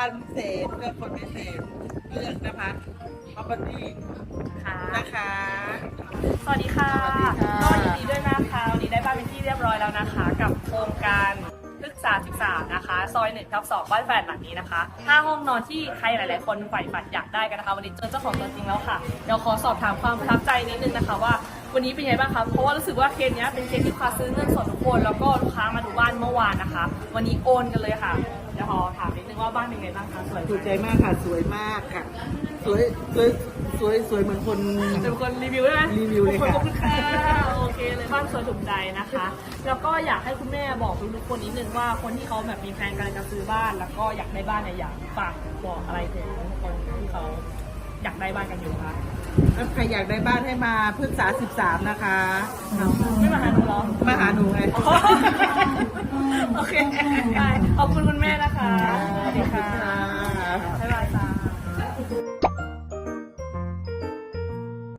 บ้านพิเศษเพื่อคนพิเศษเลือกนะคะพอบันดี้ค่ะ นะคะ สวัสดีค่ะสวัสดีค่ะ ก็ยินดีด้วยนะคะวันนี้ได้บ้านเป็นที่เรียบร้อยแล้วนะคะ กับโครงการพฤกษาศึกษานะคะ ซอยหนึ่งทับสองบ้านแฟนหลังนี้นะคะห้าห้องนอนที่ใครหลาย ๆ คนใฝ่ฝันอยากได้กันนะคะ วันนี้เจอเจ้าของตัวจริงแล้วค่ะ เดี๋ยวขอสอบถามความประทับใจนิดนึงนะคะว่า วันนี้เป็นไงบ้างคะ เพราะว่ารู้สึกว่าเคสเนี้ยเป็นเคสที่ลูกค้าซื้อเงินสดทุกคน แล้วก็ลูกค้ามาดูบ้านเมื่อวานนะคะ วันนี้โอนกันเลยค่ะ เดี๋ยวขอถามนิดนึงว่า บ้านเป็นไงบ้างคะสวยไหมถูกใจมากค่ะสวยมากค่ะ สวยสวยสวยสวยเหมือนคนเป็นคนรีวิวได้ไหมรีวิวเลยค่ะขอบคุณค่ะโอเคเลยบ้านสวยถูกใจนะคะ แล้วก็อยากให้คุณแม่บอกทุกๆคนนิดนึงว่าคนที่เขาแบบมีแฟนกำลังจะซื้อบ้าน แล้วก็อยากได้บ้านเนี่ยอยากฝากบอกอะไรถึงคนที่เขาอยากได้บ้านกันอยู่คะถ้าใครอยากได้บ้านให้มาพฤกษา13 นะคะ ไม่มาหาหนูเหรอ มาหาหนูไง โอเคได้ขอบคุณคุณแม่นะคะสวัสดีค่ะ